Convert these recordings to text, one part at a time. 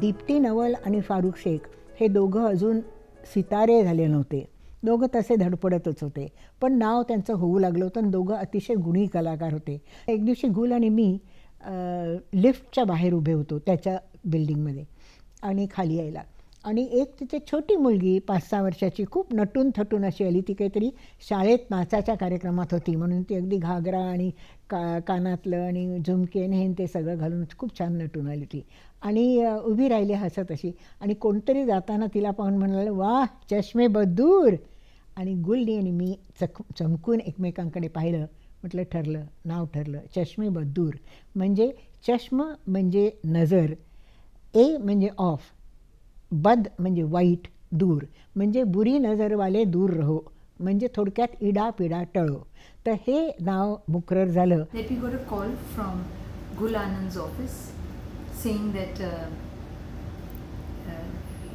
दीप्ती नवल आणि फारुख शेख हे दोघं अजून सितारे झाले नव्हते. दोघं तसे धडपडतच होते पण नाव त्यांचं होऊ लागलं होतं आणि दोघं अतिशय गुणी कलाकार होते. एक दिवशी गुल आणि मी लिफ्टच्या बाहेर उभे होतो त्याच्या बिल्डिंगमध्ये आणि खाली यायला. आणि एक तिथे छोटी मुलगी पाच सहा वर्षाची खूप नटून थटून अशी आली. ती काहीतरी शाळेत नाचाच्या कार्यक्रमात होती. म्हणून ती अगदी घागरा आणि का कानातलं आणि झुमके आणि ते सगळं घालून खूप छान नटून आली ती. आणि उभी राहिली हसत अशी. आणि कोणतरी जाताना तिला पाहून म्हणाले वा चष्मे बदूर. आणि गुलनी आणि मी चक चमकून एकमेकांकडे पाहिलं. म्हटलं ठरलं नाव ठरलं. चष्मे बदूर. म्हणजे चष्म म्हणजे नजर. ए म्हणजे ऑफ. बद म्हणजे वाईट दूर. म्हणजे बुरी नजरवाले दूर रहो. म्हणजे थोडक्यात इडा पिडा टळो. तर हे नाव मुक्रर झालं. Let me got a call from Gul Anand office saying that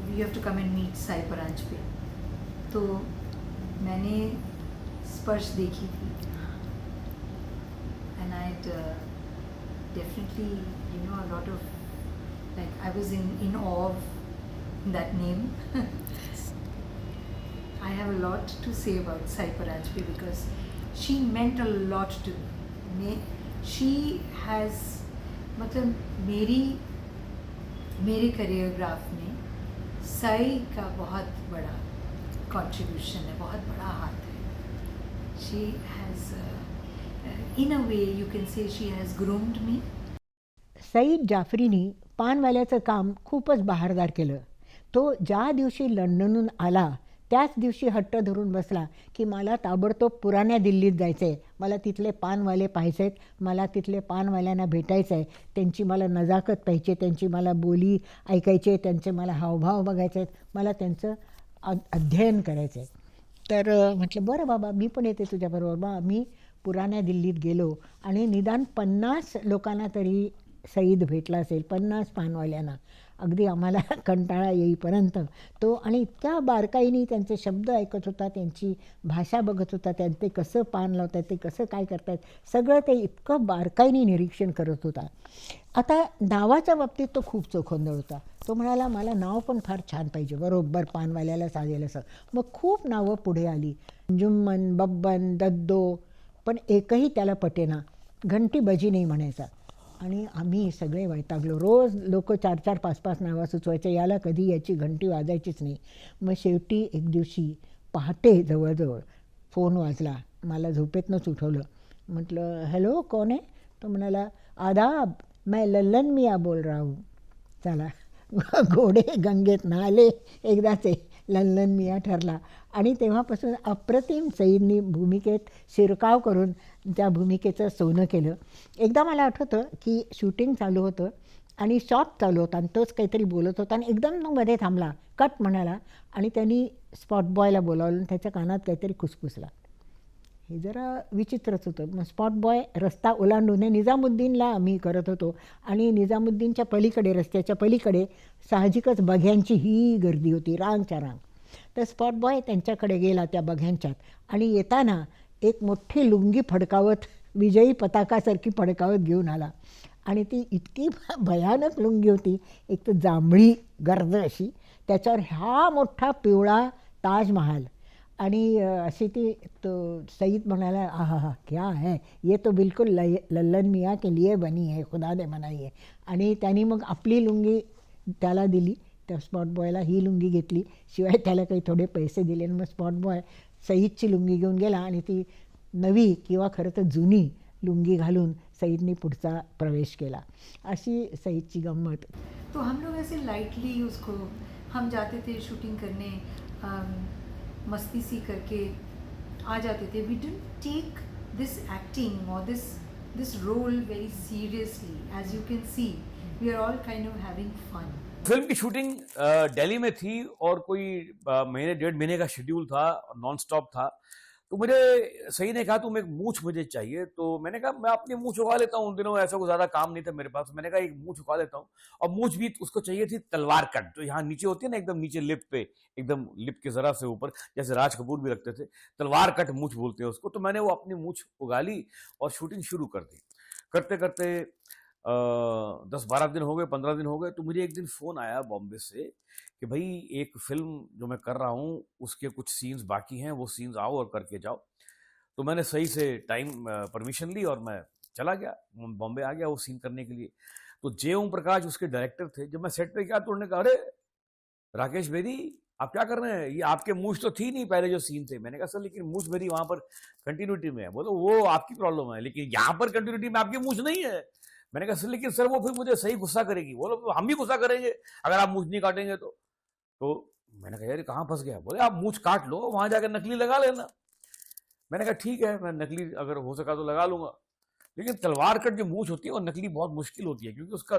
you have to come and meet Sai Paranjpe तो मॅने स्पर्श देखी ती and I definitely you know a lot of like I was in in of that name. I have a lot to say about Sai Paranjpe because she meant a lot to me. She has मतलब मेरी मेरे करियोग्राफ में साई का बहुत बड़ा contribution है बहुत बड़ा हाथ है she has in a way you can say she has groomed me Saeed जाफरीनी पानवाल्याचं काम खूपच बहारदार केलं तो ज्या दिवशी लंडनहून आला त्याच दिवशी हट्ट धरून बसला की मला ताबडतोब पुराण्या दिल्लीत जायचं आहे मला तिथले पानवाले पाहायचे आहेत मला तिथले पानवाल्यांना भेटायचं आहे त्यांची मला नजाकत पाहिजे त्यांची मला बोली ऐकायचे त्यांचे मला हावभाव बघायचे आहेत मला त्यांचं अध्ययन करायचं आहे तर म्हटलं बरं बाबा मी पण येते तुझ्याबरोबर. बा मी पुराण्या दिल्लीत गेलो आणि निदान पन्नास लोकांना तरी सईद भेटला असेल पन्नास पानवाल्यांना. अगदी आम्हाला कंटाळा येईपर्यंत. तो आणि इतक्या बारकाईने त्यांचे शब्द ऐकत होता त्यांची भाषा बघत होता त्यां ते कसं पान लावतात ते कसं काय करतात सगळं ते इतकं बारकाईने निरीक्षण करत होता. आता नावाच्या बाबतीत तो खूप चोखंदळ होता. तो म्हणाला मला नाव पण फार छान पाहिजे बरोबर पानवाल्याला साजेल असं मग खूप नावं पुढे आली. जुम्मन बब्बन दद्दो पण एकही त्याला पटेना घंटी बजी नाही म्हणायचा. आणि आम्ही सगळे वैतागलो. रोज लोक चार चार पाच पाच नावं सुचवायचे याला कधी याची घंटी वाजायचीच नाही. मग शेवटी एक दिवशी पहाटे जवळजवळ फोन वाजला. मला झोपेतनंच उठवलं. म्हटलं हॅलो कोण आहे? तो म्हणाला आदाब मैं लल्लन मिया बोल रहा हूँ. चला. घोडे गंगेत नाले एकदाचे लल्लन मिया ठरला. आणि तेव्हापासून अप्रतिम सईंनी भूमिकेत शिरकाव करून त्या भूमिकेचं सोनं केलं. एकदा मला आठवतं की शूटिंग चालू होतं आणि शॉट चालू होता आणि तोच काहीतरी बोलत होता आणि एकदम तो मध्ये थांबला कट म्हणाला आणि त्यांनी स्पॉट बॉयला बोलावलं आणि त्याच्या कानात काहीतरी खुसफुसला हे जरा विचित्रच होतं. मग स्पॉट बॉय रस्ता ओलांडून हे निजामुद्दीनला आम्ही करत होतो आणि निजामुद्दीनच्या पलीकडे रस्त्याच्या पलीकडे साहजिकच बघ्यांची ही गर्दी होती रांगच्या रांग. तर स्पॉट बॉय त्यांच्याकडे गेला त्या बघ्यांच्यात. आणि येताना एक मोठी लुंगी फडकावत विजयी पताकासारखी फडकावत घेऊन आला. आणि ती इतकी भयानक लुंगी होती एक तर जांभळी गर्द अशी त्याच्यावर हा मोठा पिवळा ताजमहाल. आणि अशी ती तो सईद म्हणाला आहा हा क्या है? ये तो बिलकुल लय लल्लन मियाँ के लिए बनी है खुदा ने मनाई आहे आणि त्यांनी मग आपली लुंगी त्याला दिली. त्या स्पॉट बॉयला ही लुंगी घेतली. शिवाय त्याला काही थोडे पैसे दिले आणि मग स्पॉट बॉय सईदची लुंगी घेऊन गेला आणि ती नवी किंवा खरं तर जुनी लुंगी घालून सईदनी पुढचा प्रवेश केला. अशी सईदची गंमत. तो हम लोग ऐसे लाइटली उसको हम जाते थे शूटिंग करने मस्ती सी करके आ जाते थे. We didn't take this acting और this this role very seriously as you can see we are all kind of having fun film की शूटिंग दिल्ली में थी और कोई महीने, डेढ़ महीने का शेड्यूल था नॉन स्टॉप था। तो मुझे सही ने कहा, तुम एक मूछ मुझे चाहिए। तो मैंने कहा, मैं अपनी मूछ उगा लेता हूँ उन दिनों, ऐसा कोई ज़्यादा काम नहीं था मेरे पास। मैंने कहा, एक मूछ उगा लेता हूँ। और मूछ भी उसको चाहिए थी तलवार कट, जो यहाँ नीचे होती है ना, एकदम नीचे लिप पे, एकदम लिप के जरा से ऊपर, जैसे राज कपूर भी रखते थे, तलवार कट मूछ बोलते हैं उसको। तो मैंने वो अपनी मूछ उगा ली और शूटिंग शुरू कर दी। करते करते दस बारह दिन हो गए, पंद्रह दिन हो गए तो मुझे एक दिन फ़ोन आया बॉम्बे से कि भाई एक फ़िल्म जो मैं कर रहा हूँ, उसके कुछ सीन्स बाकी हैं, वो सीन्स आओ और करके जाओ। तो मैंने सही से टाइम परमिशन ली और मैं चला गया, बॉम्बे आ गया वो सीन करने के लिए। तो जय ओम प्रकाश उसके डायरेक्टर थे, जब मैं सेट पे गया तो उन्होंने कहा, अरे, राकेश बेदी, आप क्या कर रहे हैं? ये आपके मूछ तो थी नहीं पहले जो सीन थे। मैंने कहा, सर, लेकिन मूछ मेरी वहाँ पर कंटिन्यूटी में है। बोलो, वो आपकी प्रॉब्लम है, लेकिन यहाँ पर कंटिन्यूटी में आपकी मूछ नहीं है। मैंने कहा सर लेकिन सर, वो फिर मुझे सही गुस्सा करेगी। बोलो हम भी गुस्सा करेंगे, अगर आप मूछ नहीं काटेंगे तो। तो मैंने कहा, यार कहाँ फंस गया? बोले, आप मूछ काट लो, वहाँ जाकर नकली लगा लेना। मैंने कहा, ठीक है, मैं नकली अगर हो सका तो लगा लूँगा। लेकिन तलवार कट जो मूछ होती है, वो नकली बहुत मुश्किल होती है, क्योंकि उसका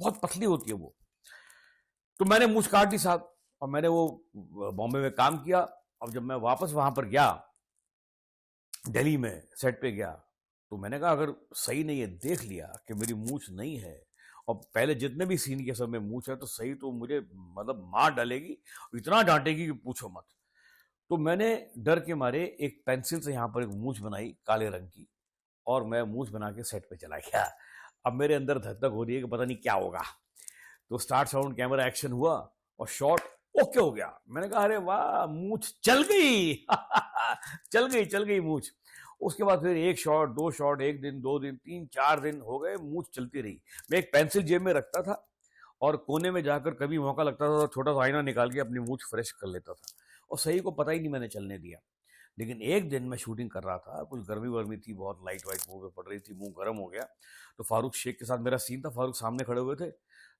बहुत पतली होती है वो। तो मैंने मूछ काट दी साहब, और मैंने वो बॉम्बे में काम किया, और जब मैं वापस वहाँ पर गया, दिल्ली में, सेट पे गया तो मैंने कहा, अगर सही नहीं है देख लिया कि मेरी मूछ नहीं है और पहले जितने भी सीन के समय मूछ है तो सही तो मुझे मतलब मार डालेगी, इतना डांटेगी कि पूछो मत। तो मैंने डर के मारे एक पेंसिल से यहाँ पर एक मूछ बनाई काले रंग की और मैं मूछ बना के सेट पे चला गया। अब मेरे अंदर धक धक हो रही है कि पता नहीं क्या होगा। तो स्टार्ट साउंड कैमरा एक्शन हुआ और शॉट ओके हो गया। मैंने कहा, अरे वाह, मूछ चल गई! चल गई चल गई मूछ। उसके बाद फिर एक शॉट, दो शॉट, एक दिन, दो दिन, तीन, चार दिन हो गए, मूछ चलती रही। मैं एक पेंसिल जेब में रखता था और कोने में जाकर कभी मौका लगता था तो छोटा सा आईना निकाल के अपनी मूछ फ्रेश कर लेता था। और सही को पता ही नहीं मैंने चलने दिया। लेकिन एक दिन मैं शूटिंग कर रहा था, कुछ गर्मी वर्मी थी, बहुत लाइट वाइट मुँह पे पड़ रही थी, मुँह गर्म हो गया तो फारूक शेख के साथ मेरा सीन था, फारूक सामने खड़े हुए थे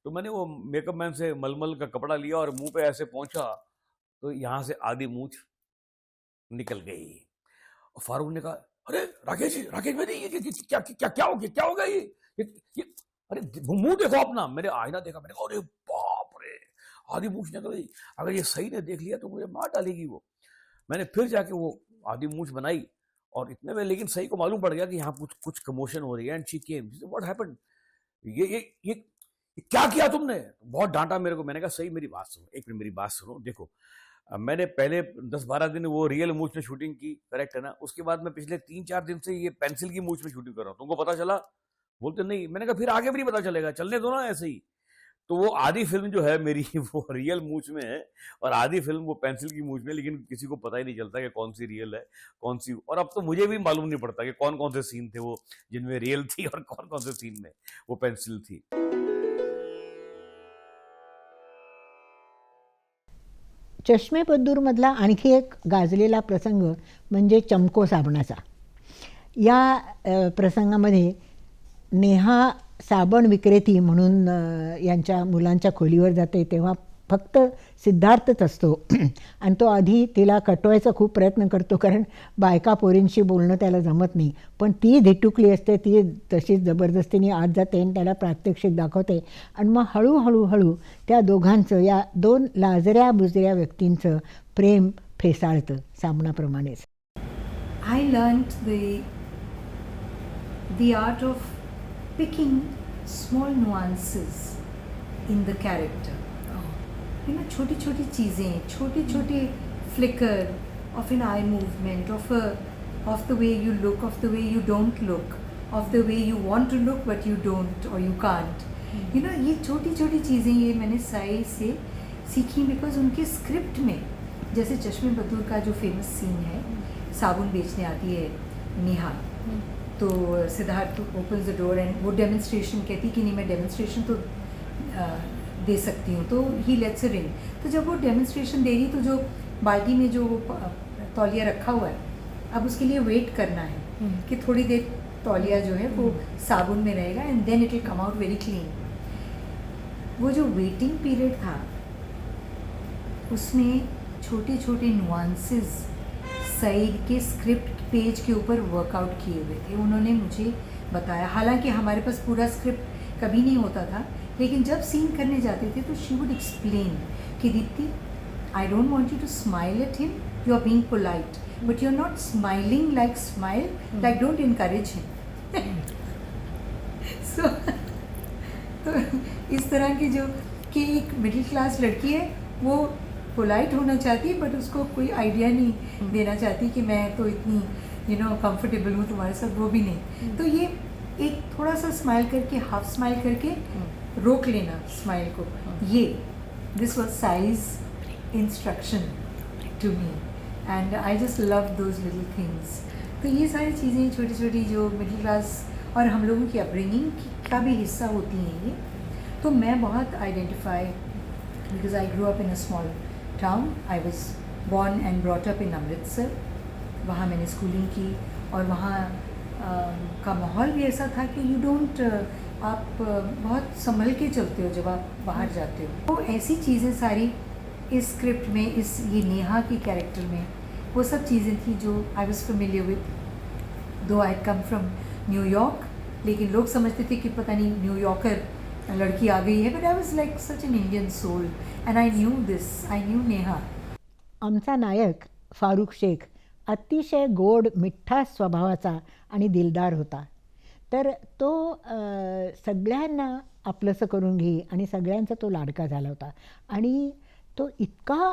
तो मैंने वो मेकअप मैन से मलमल का कपड़ा लिया और मुँह पे ऐसे पहुँचा तो यहाँ से आधी मूछ निकल गई। और फारूक ने कहा अरे राकेश जी राकेश भाई ये, क्या क्या क्या हो गया क्या हो गया ये? ये, अरे मुँह देखो अपना मैंने आईना देखा मैंने कहा अरे बाप रे आधी मूछ निकल। गई अगर ये सही ने देख लिया तो मुझे मार डालेगी वो। मैंने फिर जाके वो आधी मूछ बनाई और इतने में लेकिन सही को मालूम पड़ गया कि यहाँ कुछ कुछ कमोशन हो रही है and she came what happened ये ये ये क्या किया तुमने? बहुत डांटा मेरे को। मैंने कहा सही मेरी बात सुनो एक मिनट मेरी बात सुनो देखो मैंने पहले दस बारह दिन वो रियल मूछ में शूटिंग की करेक्ट है ना? उसके बाद मैं पिछले तीन चार दिन से ये पेंसिल की मूछ में शूटिंग कर रहा हूँ। तुमको पता चला? बोलते, नहीं। मैंने कहा, फिर आगे भी नहीं पता चलेगा। चलने दो ना ऐसे ही। तो वो आधी फ़िल्म जो है मेरी, वो रियल मूछ में है और आधी फ़िल्म वो पेंसिल की मूछ में, लेकिन किसी को पता ही नहीं चलता कि कौन सी रियल है, कौन सी और अब तो मुझे भी मालूम नहीं पड़ता कि कौन कौन से सीन थे वो जिनमें रियल थी और कौन कौन से सीन में वो पेंसिल थी। चष्मेपद्दूरमधला आणखी एक गाजलेला प्रसंग म्हणजे चमको साबणाचा. या प्रसंगामध्ये नेहा साबण विक्रेती म्हणून यांच्या मुलांच्या खोलीवर जाते तेव्हा फक्त सिद्धार्थच असतो. आणि तो आधी तिला कटवायचा खूप प्रयत्न करतो कारण बायका पोरींशी बोलणं त्याला जमत नाही. पण ती धिटुकली असते ती तशीच जबरदस्तीने आत जाते आणि त्याला प्रात्यक्षिक दाखवते. आणि मग हळूहळू हळू त्या दोघांचं या दोन लाजऱ्या बुजऱ्या व्यक्तींचं प्रेम फेसाळतं सामनाप्रमाणेच. I learn the the art of picking small nuances in the character. You know, छोटी छोटी चीज़ें छोटे छोटे flicker of an eye movement, of a of the way you look, of the way you don't look, of the way you want to look but you don't or you can't. You know, ये छोटी छोटी चीज़ें ये मैंने साई से सीखी because उनके script में जैसे चश्मे बदूर का जो फेमस सीन है साबुन बेचने आती है नेहा तो Siddharth open the door and वो डेमोन्स्ट्रेशन कहती कि नहीं मैं डेमोन्स्ट्रेशन तो अ, दे सकती हूँ तो ही लेट्स रिंग तो जब वो डेमोन्स्ट्रेशन दे रही तो जो बाल्टी में जो तौलिया रखा हुआ है अब उसके लिए वेट करना है कि थोड़ी देर तौलिया जो है वो साबुन में रहेगा and then it will come out very clean वो जो वेटिंग पीरियड था उसमें छोटे छोटे नुआंसेस सईद के स्क्रिप्ट पेज के ऊपर वर्कआउट किए हुए थे। उन्होंने मुझे बताया। हालाँकि हमारे पास पूरा स्क्रिप्ट कभी नहीं होता था लेकिन जब सीन करने जाते थे तो शी वुड एक्सप्लेन कि Deepti I don't want you to smile at him you are being polite but you are not smiling like smile like don't encourage him so तो इस तरह की जो कि एक मिडिल क्लास लड़की है, वो पोलाइट होना चाहती है बट उसको कोई आइडिया नहीं देना चाहती कि मैं तो इतनी यू नो कंफर्टेबल हूँ तुम्हारे साथ, वो भी नहीं। तो ये एक थोड़ा सा स्माइल करके हाफ़ स्माइल करके रोक लेना स्माइल को। ये this was Sai's instruction to me and I just love those little things तो ये सारी चीज़ें छोटी छोटी जो मिडिल क्लास और हम लोगों की अपब्रिंगिंग का भी हिस्सा होती हैं ये। तो मैं बहुत identify because I grow up in a small town I was born and brought up in Amritsar वहाँ मैंने स्कूलिंग की और वहाँ अ, का माहौल भी ऐसा था कि यू डोंट आप बहुत संभल के चलते हो जब आप बाहर जाते हो। तो ऐसी चीज़ें सारी इस स्क्रिप्ट में, इस ये नेहा की कैरेक्टर में, वो सब चीज़ें थी जो I was familiar with though I come from New York लेकिन लोग समझते थे कि पता नहीं न्यूयॉर्कर लड़की आ गई है but I was like such an Indian soul and I knew this I knew Neha. आमचा नायक फारूक शेख अतिशय गोड, मिठ्ठा स्वभावाचा आणि दिलदार होता। तर तो सगळ्यांना आपलंसं करून घेई आणि सगळ्यांचा तो लाडका झाला होता. आणि तो इतका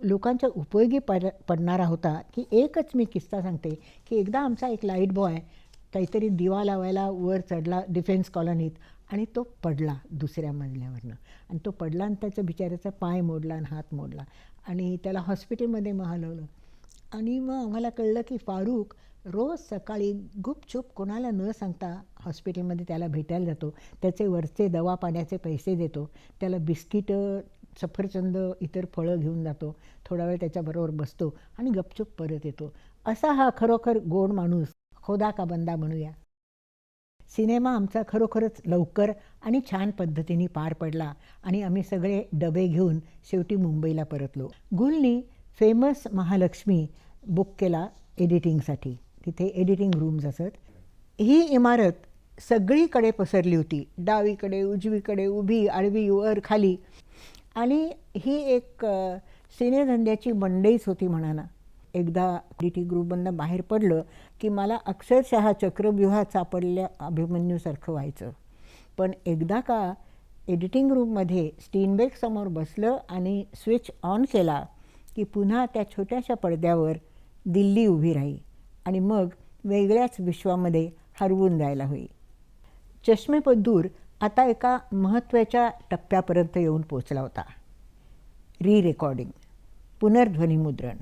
लोकांच्या उपयोगी पड पडणारा होता की एकच मी किस्सा सांगते की एकदा आमचा एक लाइट बॉय काहीतरी दिवा लावायला वर चढला डिफेन्स कॉलनीत आणि तो पडला दुसऱ्या मजल्यावरनं. आणि तो पडला आणि त्याचं बिचाऱ्याचा पाय मोडला आणि हात मोडला. आणि त्याला हॉस्पिटलमध्ये मग हलवलं आणि मग आम्हाला कळलं की फारूक रोज सकाळी गुपचूप कोणाला न सांगता हॉस्पिटलमध्ये त्याला भेटायला जातो. त्याचे वरचे दवा पाण्याचे पैसे देतो. त्याला बिस्किटं सफरचंद इतर फळं घेऊन जातो. थोडा वेळ त्याच्याबरोबर बसतो आणि गपचूप परत येतो. असा हा खरोखर गोड माणूस खोदा का बंदा म्हणूया सिनेमा आमचा खरोखरच लवकर आणि छान पद्धतीने पार पडला आणि आम्ही सगळे डबे घेऊन शेवटी मुंबईला परतलो. गुलनी फेमस महालक्ष्मी बुक केला एडिटिंगसाठी. तिथे एडिटिंग रूम्स असत. ही इमारत सगळीकडे पसरली होती. डावीकडे उजवीकडे उभी आडवी वर खाली. आणि ही एक सिनेधंद्याची मंडईच होती म्हणा ना एकदा टी ग्रुपमधनं बाहेर पडलं की मला अक्षरशः चक्रव्यूहात सापडल्या अभिमन्यूसारखं व्हायचं. पण एकदा का एडिटिंग रूममध्ये स्टीनबेकसमोर बसलं आणि स्विच ऑन केला की पुन्हा त्या छोट्याशा पडद्यावर दिल्ली उभी राही. आणि मग वेगळ्याच विश्वामध्ये हरवून जायला होई. चष्मेपद्दूर आता एका महत्त्वाच्या टप्प्यापर्यंत येऊन पोचला होता. री रेकॉर्डिंग पुनर्ध्वनीमुद्रण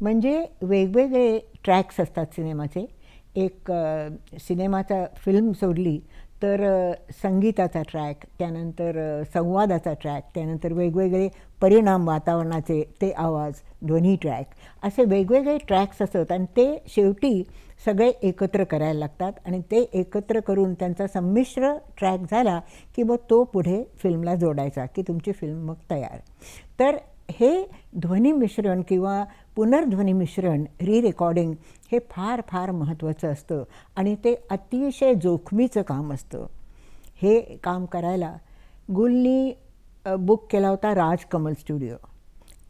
म्हणजे वेगवेगळे ट्रॅक्स असतात सिनेमाचे. एक सिनेमाचा फिल्म सोडली तर संगीताचा ट्रॅक त्यानंतर संवादाचा ट्रॅक त्यानंतर वेगवेगळे परिणाम वातावरणाचे ते आवाज ध्वनी ट्रॅक असे वेगवेगळे ट्रॅक्स असतात आणि ते शेवटी सगळे एकत्र करायला लागतात आणि ते एकत्र करून त्यांचा संमिश्र ट्रॅक झाला की मग तो पुढे फिल्मला जोडायचा की तुमची फिल्म मग तयार. तर हे ध्वनी मिश्रण किंवा पुनर्ध्वनी मिश्रण री रेकॉर्डिंग हे फार फार महत्त्वाचं असतं आणि ते अतिशय जोखमीचं काम असतं. हे काम करायला गुलनी बुक केला होता राज कमल स्टुडिओ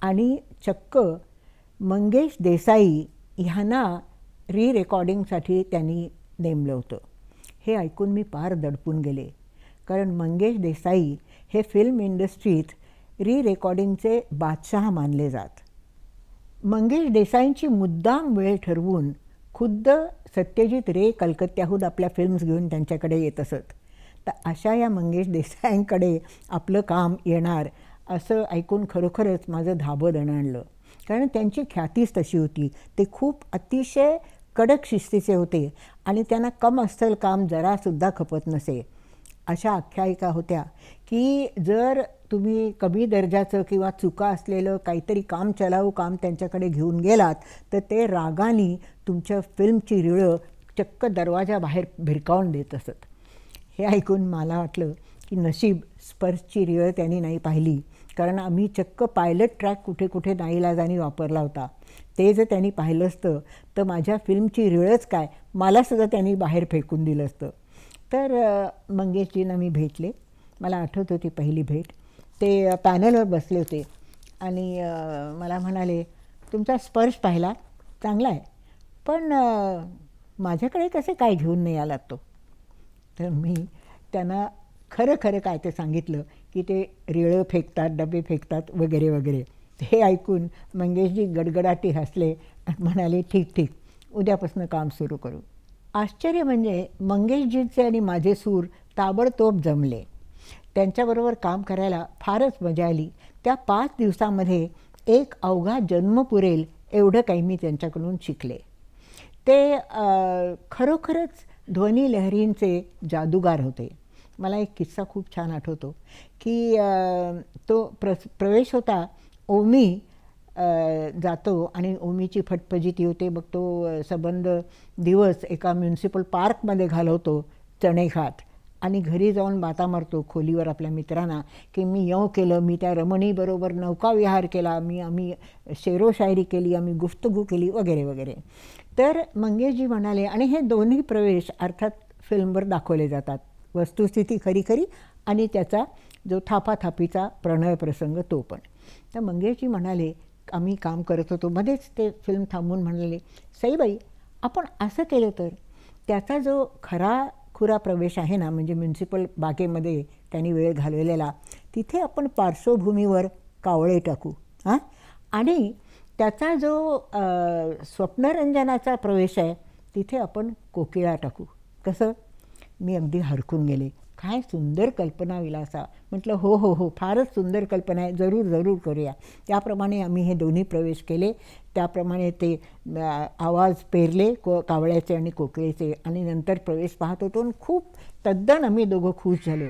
आणि चक्क मंगेश देसाई ह्यांना री रेकॉर्डिंगसाठी त्यांनी नेमलं होतं. हे ऐकून मी फार दडपून गेले. कारण मंगेश देसाई हे फिल्म इंडस्ट्रीत री रेकॉर्डिंगचे बादशहा मानले जात. मंगेश देसाईंची मुद्दाम वेळ ठरवून खुद्द सत्यजित रे कलकत्त्याहून आपल्या फिल्म्स घेऊन त्यांच्याकडे येत असत. तर अशा या मंगेश देसाईंकडे आपलं काम येणार असं ऐकून खरोखरच माझं धाबं दणाणलं. कारण त्यांची ख्यातीच तशी होती. ते खूप अतिशय कडक शिस्तीचे होते आणि त्यांना कम अस्सल काम जरासुद्धा खपत नसे. अशा आख्यायिका होत्या की जर तुम्ही कमी दर्जाचं किंवा चुका असलेलं काहीतरी काम चलाऊ काम त्यांच्याकडे घेऊन गेलात तर ते रागानी तुमच्या फिल्मची रिळं चक्क दरवाजाबाहेर भिरकावून देत असत. हे ऐकून मला वाटलं की नशीब स्पर्शची रिळ त्यांनी नाही पाहिली कारण आम्ही चक्क पायलट ट्रॅक कुठे कुठे नाईलाजानी वापरला होता. ते जर त्यांनी पाहिलं असतं तर माझ्या फिल्मची रिळच काय? मलासुद्धा त्यांनी बाहेर फेकून दिलं असतं. तर अ, मंगेशजींना मी भेटले. मला आठवत होती पहिली भेट. ते पॅनलवर बसले होते आणि मला म्हणाले तुमचा स्पर्श पाहिला चांगला आहे. पण माझ्याकडे कसे काय घेऊन नाही आलात तो? तर मी त्यांना खरं खरं काय ते सांगितलं की ते रिळं फेकतात डबे फेकतात वगैरे वगैरे. हे ऐकून मंगेशजी गडगडाटी हसले आणि म्हणाले ठीक ठीक. उद्यापासून काम सुरू करू. आश्चर्य म्हणजे मंगेशजींचे आणि माझे सूर ताबडतोब जमले. त्यांच्याबरोबर काम करायला फारच मजा आली. त्या पाच दिवसामध्ये एक अवघा जन्म पुरेल एवढं काही मी त्यांच्याकडून शिकले. ते खरोखरच ध्वनी लहरींचे जादूगार होते. मला एक किस्सा खूप छान आठवतो की तो प्र प्रवेश होता ओमी जातो आणि ओमीची फटफजीत होते मग तो सबंध दिवस एका म्युन्सिपल पार्कमध्ये घालवतो चणे खात आणि घरी जाऊन बाता मारतो खोलीवर आपल्या मित्रांना की मी यव केलं मी त्या रमणीबरोबर नौकाविहार केला मी आम्ही शेरोशायरी केली आम्ही गुफ्तगू केली वगैरे वगैरे. तर मंगेशजी म्हणाले आणि हे दोन्ही प्रवेश अर्थात फिल्मवर दाखवले जातात. वस्तुस्थिती खरी खरी आणि त्याचा जो थापाथापीचा प्रणय प्रसंग तो पण. तर मंगेशजी म्हणाले आम्ही काम करत होतो. मध्येच ते फिल्म थांबून म्हणाले सईबाई आपण असं केलं तर? त्याचा जो खरा खुरा प्रवेश आहे ना म्हणजे म्युन्सिपल बागेमध्ये त्यांनी वेळ घालवलेला तिथे आपण पार्श्वभूमीवर कावळे टाकू हां? आणि त्याचा जो स्वप्नरंजनाचा प्रवेश आहे तिथे आपण कोकिळा टाकू. कसं? मी अगदी हरकून गेले. काय सुंदर कल्पना विलासा. म्हटलं हो हो हो फारच सुंदर कल्पना आहे. जरूर जरूर करूया. त्याप्रमाणे आम्ही हे दोन्ही प्रवेश केले. त्याप्रमाणे ते आवाज पेरले को कावळ्याचे आणि कोकिळेचे. आणि नंतर प्रवेश पाहत होतो आणि खूप तद्दन आम्ही दोघं खुश झालो.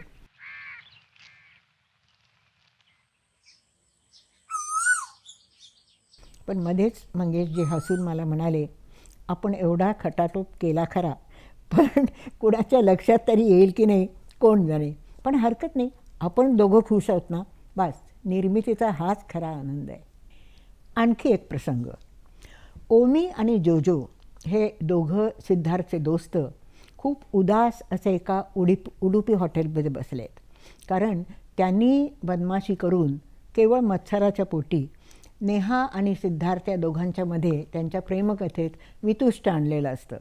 पण मध्येच मंगेशजी हसून मला म्हणाले आपण एवढा खटाटोप केला खरा. पण कुणाच्या लक्षात तरी येईल की नाही? कोण जाणे? पण हरकत नाही. आपण दोघं खुश आहोत ना? बस. निर्मितीचा हाच खरा आनंद आहे. आणखी एक प्रसंग. ओमी आणि जोजो हे दोघं सिद्धार्थचे दोस्त. खूप उदास असे एका उडीप उडुपी हॉटेलमध्ये बसले आहेत कारण त्यांनी बदमाशी करून केवळ मत्सराच्या पोटी नेहा आणि सिद्धार्थ या दोघांच्यामध्ये त्यांच्या प्रेमकथेत वितुष्ट आणलेलं असतं.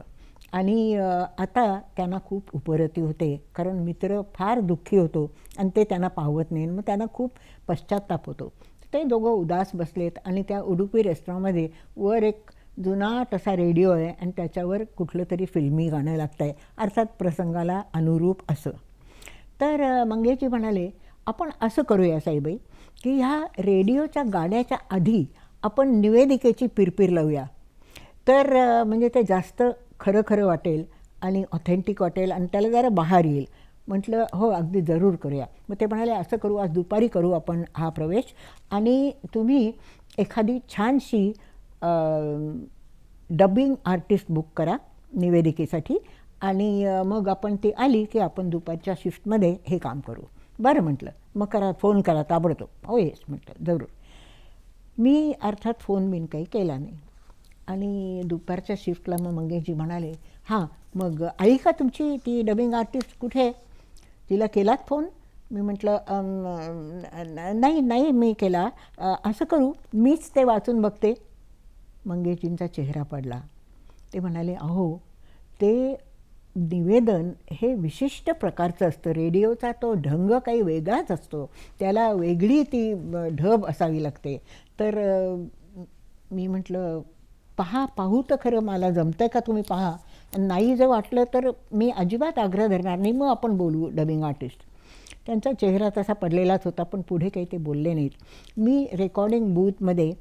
आणि आता त्यांना खूप उपरती होते. कारण मित्र फार दुःखी होतो आणि ते त्यांना पाहवत नाही. मग त्यांना खूप पश्चाताप होतो. ते दोघं उदास बसलेत आणि त्या उडुपी रेस्टॉरंटमध्ये वर एक जुनाट असा रेडिओ आहे आणि त्याच्यावर कुठलं तरी फिल्मी गाणं लागतं आहे अर्थात प्रसंगाला अनुरूप असं. तर अ, मंगेशजी म्हणाले आपण असं करूया साईबाई की ह्या रेडिओच्या गाण्याच्या आधी आपण निवेदिकेची पिरपीर लावूया. तर म्हणजे ते जास्त खरं खरं वाटेल आणि ऑथेंटिक वाटेल आणि त्याला जरा बाहेर येईल. म्हटलं हो अगदी जरूर करूया. मग ते म्हणाले असं करू आज दुपारी करू आपण हा प्रवेश. आणि तुम्ही एखादी छानशी डबिंग आर्टिस्ट बुक करा निवेदिकेसाठी आणि मग आपण ती आली की आपण दुपारच्या शिफ्टमध्ये हे काम करू. बरं म्हटलं. मग करा फोन करा ताबडतोब. हो येस म्हटलं जरूर. मी अर्थात फोन बिन काही केला नाही. आणि दुपारच्या शिफ्टला मग मंगेशजी म्हणाले हां मग आई का तुमची? ती डबिंग आर्टिस्ट कुठे? आहे तिला केलात फोन मी म्हटलं नाही नाही मी केला. असं करू मीच ते वाचून बघते. मंगेशजींचा चेहरा पडला. ते म्हणाले अहो ते निवेदन हे विशिष्ट प्रकारचं असतं. रेडिओचा तो ढंग काही वेगळाच असतो. त्याला वेगळी ती ढब असावी लागते. तर मी म्हटलं पहा पाहू तर खरं मला जमतं का तुम्ही पहा. नाही जर वाटलं तर मी अजिबात आग्रह धरणार नाही. मग आपण बोलू डबिंग आर्टिस्ट त्यांचा चेहरा तसा पडलेलाच होता पण पुढे काही ते बोलले नाहीत. मी रेकॉर्डिंग बूथमध्ये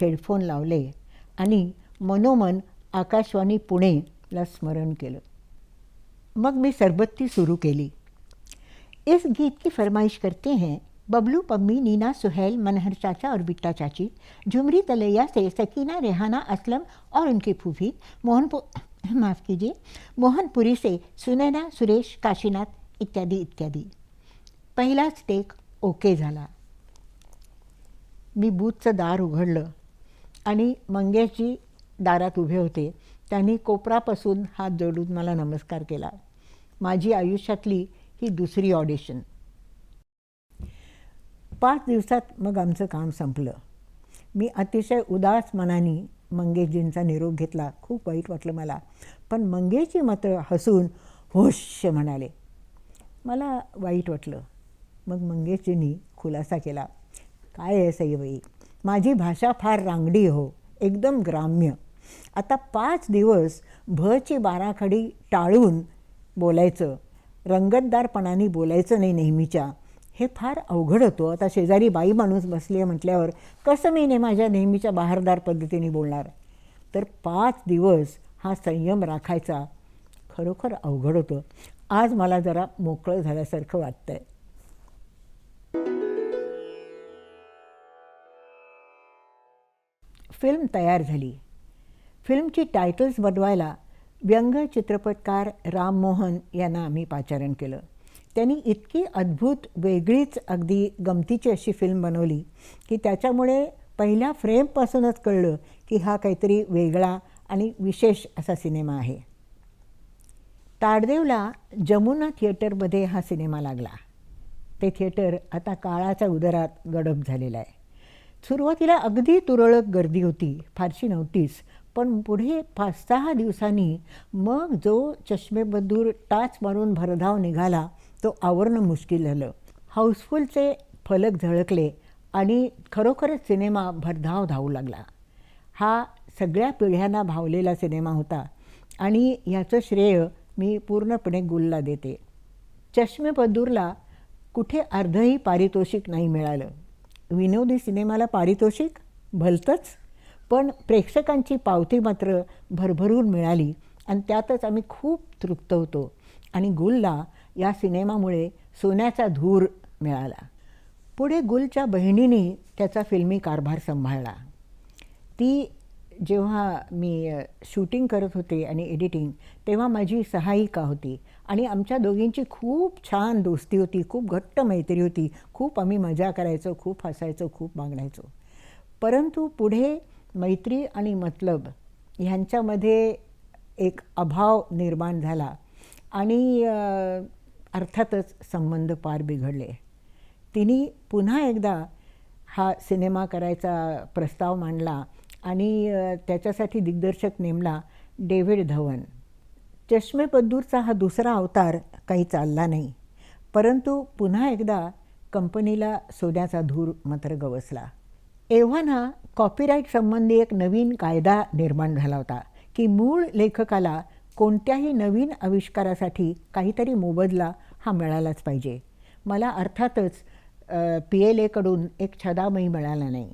हेडफोन लावले आणि मनोमन आकाशवाणी पुणेला स्मरण केलं. मग मी सरबत्ती सुरू केली. इस गीत की फरमाइश करते हैं बबलू पम्मी नीना सुहैल मनहर चाचा और बिट्टा चाची झुमरी तलैया से सकीना रेहाना असलम और उनकी फूफी मोहनपुर माफ़ कीजिए मोहनपुरी से सुनैना सुरेश काशीनाथ इत्यादी इत्यादी। पहिलाच टेक ओके झाला। मी बूथचं दार उघडलं आणि मंगेशजी दारात उभे होते. त्यांनी कोपरापासून हात जोडून मला नमस्कार केला. माझी आयुष्यातली ही दुसरी ऑडिशन. पाच दिवसात मग आमचं काम संपलं. मी अतिशय उदास मनाने मंगेशजींचा निरोप घेतला. खूप वाईट वाटलं मला. पण मंगेशजी मात्र हसून होश म्हणाले. मला वाईट वाटलं. मग मंगेशजींनी खुलासा केला. काय आहे सईबाई? माझी भाषा फार रांगडी हो. एकदम ग्राम्य. आता पाच दिवस भची बाराखडी टाळून बोलायचं. रंगतदारपणाने बोलायचं नाही नेहमीच्या. हे फार अवघड होतं. आता शेजारी बाई माणूस बसली आहे म्हटल्यावर कसं मी ने माझ्या नेहमीच्या बहारदार पद्धतीने बोलणार? तर पाच दिवस हा संयम राखायचा खरोखर अवघड होतं. आज मला जरा मोकळं झाल्यासारखं वाटतंय. फिल्म तयार झाली. फिल्मची टायटल्स बनवायला व्यंग चित्रपटकार राममोहन यांना आम्ही पाचारण केलं. त्यांनी इतकी अद्भुत वेगळीच अगदी गमतीची अशी फिल्म बनवली की त्याच्यामुळे पहिल्या फ्रेमपासूनच कळलं की हा काहीतरी वेगळा आणि विशेष असा सिनेमा आहे. ताडदेवला जमुना थिएटरमध्ये हा सिनेमा लागला. ते थिएटर आता काळाच्या उदरात गडप झालेलं आहे. सुरुवातीला अगदी तुरळक गर्दी होती फारशी नव्हतीच पण पुढे पाच सहा दिवसांनी मग जो चष्मेबद्दूर टाच मारून भरधाव निघाला तो आवरणं मुश्किल झालं. हाऊसफुलचे फलक झळकले आणि खरोखरच सिनेमा भरधाव धावू लागला. हा सगळ्या पिढ्यांना भावलेला सिनेमा होता आणि याचं श्रेय मी पूर्णपणे गुलला देते. चष्मेबद्दूरला कुठे अर्धही पारितोषिक नाही मिळालं. विनोदी सिनेमाला पारितोषिक? भलतंच. पण प्रेक्षकांची पावती मात्र भरभरून मिळाली आणि त्यातच आम्ही खूप तृप्त होतो आणि गुलला या सिनेमामुळे सोन्याचा धूर मिळाला. पुढे गुलच्या बहिणीने त्याचा फिल्मी कारभार सांभाळला. ती जेव्हा मी शूटिंग करत होते आणि एडिटिंग तेव्हा माझी सहायिका होती आणि आमच्या दोघींची खूप छान दोस्ती होती खूप घट्ट मैत्री होती. खूप आम्ही मजा करायचो खूप हसायचो खूप मागणायचो परंतु पुढे मैत्री आणि मतलब ह्यांच्यामध्ये एक अभाव निर्माण झाला आणि अर्थातच संबंध पार बिघडले. तिने पुन्हा एकदा हा सिनेमा करायचा प्रस्ताव मांडला आणि त्याच्यासाठी दिग्दर्शक नेमला डेव्हिड धवन. चष्मेपद्दूरचा हा दुसरा अवतार काही चालला नाही परंतु पुन्हा एकदा कंपनीला सोन्याचा धूर मात्र गवसला. एव्हाना कॉपीराईट संबंधी एक नवीन कायदा निर्माण झाला होता की मूळ लेखकाला कोणत्याही नवीन आविष्कारासाठी काहीतरी मोबदला हा मिळालाच पाहिजे. मला अर्थातच पी एल एकडून एक छदामही मिळाला नाही.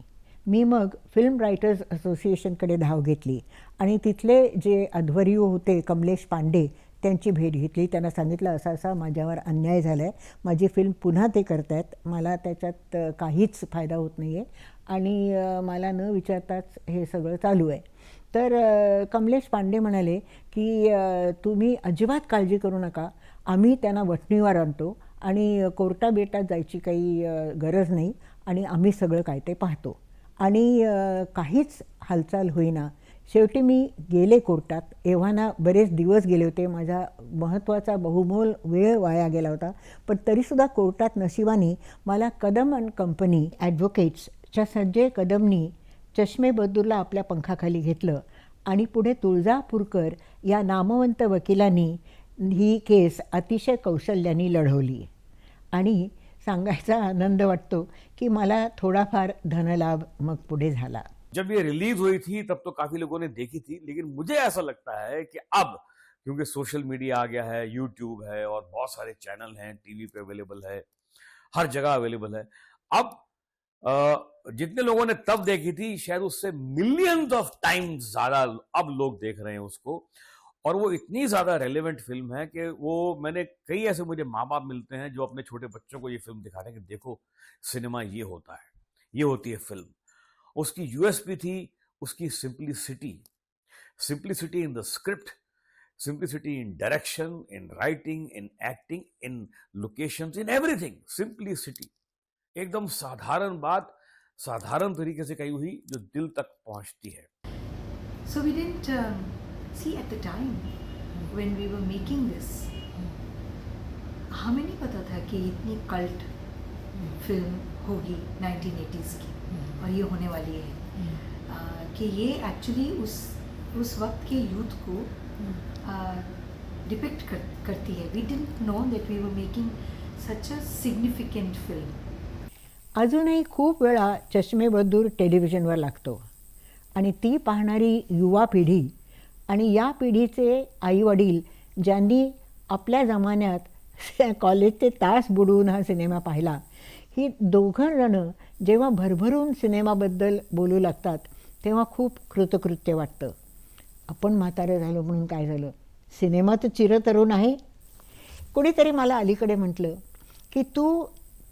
मी मग फिल्म रायटर्स असोसिएशनकडे धाव घेतली आणि तिथले जे अध्वर्यू होते कमलेश पांडे त्यांची भेट घेतली. त्यांना सांगितलं असा असा माझ्यावर अन्याय झाला आहे माझी फिल्म पुन्हा ते करत आहेत मला त्याच्यात काहीच फायदा होत नाही आहे आणि मला न विचारताच हे सगळं चालू आहे. तर कमलेश पांडे म्हणाले की तुम्ही अजिबात काळजी करू नका. आम्ही त्यांना वटणीवर आणतो आणि कोर्टा बेटात जायची काही गरज नाही आणि आम्ही सगळं काय ते पाहतो. आणि काहीच हालचाल होईना. शेवटी मी गेले कोर्टात. एव्हाना बरेच दिवस गेले होते. माझा महत्त्वाचा बहुमोल वेळ वाया गेला होता. पण तरीसुद्धा कोर्टात नशिबाने मला कदम अँड कंपनी ॲडव्होकेट्सच्या संजय कदमनी चष्मे बदूरला आपल्या पंखाखाली घेतलं आणि पुढे तुळजापूरकर या नामवंत वकिलांनी ही केस अतिशय कौशल्याने लढवली. आणि सांगायचा आनंद वाटतो की मला थोडाफार धनलाभ मग पुढे झाला. जब ये रिलीज हुई थी तब तो काफी लोगों ने देखी थी लेकिन मुझे ऐसा लगता है कि अब क्योंकि सोशल मीडिया आ गया है यूट्यूब है और बहुत सारे चैनल हैं टीवी पे अवेलेबल है हर जगह अवेलेबल है अब जितने लोगों ने तब देखी थी, शायद उससे मिलियंस ऑफ़ टाइम्स ज़्यादा अब लोग देख रहे हैं उसको। और वो इतनी ज़्यादा रेलिवेंट फ़िल्म है कि वो, मैंने कई ऐसे मुझे माँ बाप मिलते हैं जो अपने छोटे बच्चों को ये फ़िल्म दिखा रहे हैं कि देखो सिनेमा ये होता है, ये होती है फ़िल्म उसकी यूएसपी थी, उसकी simplicity simplicity in the script simplicity in direction in writing in acting in location in everything simplicity एकदम साधारण बात साधारण तरीके से कही हुई जो दिल तक पहुँचती है। We didn't um, see at the time when we were making this. हमें नहीं पता था कि इतनी कल्ट फ़िल्म होगी 1980s की और ये होने वाली है। कि ये एक्चुअली उस उस वक्त के यूथ को डिपेक्ट कर, करती है। We didn't know that we were making such a significant film अजूनही खूप वेळा चष्मेबद्दूर टेलिव्हिजनवर लागतो. आणि ती पाहणारी युवा पिढी आणि या पिढीचे आईवडील ज्यांनी आपल्या जमान्यात कॉलेजचे तास बुडवून हा सिनेमा पाहिला ही दोघं जणं जेव्हा भरभरून सिनेमाबद्दल बोलू लागतात तेव्हा खूप कृतकृत्य वाटतं. आपण म्हातारं झालो म्हणून काय झालं? सिनेमा तर चिरतरुण आहे. कुणीतरी मला अलीकडे म्हटलं की तू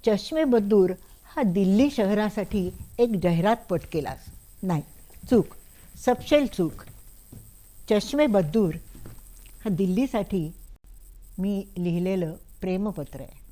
चष्मे बद्दूर हा दिल्ली शहरासाठी एक जाहिरात पट केलास. नाही चूक. सपशेल चूक. चष्मे बद्दूर. हा दिल्लीसाठी मी लिहिलेलं प्रेमपत्र आहे.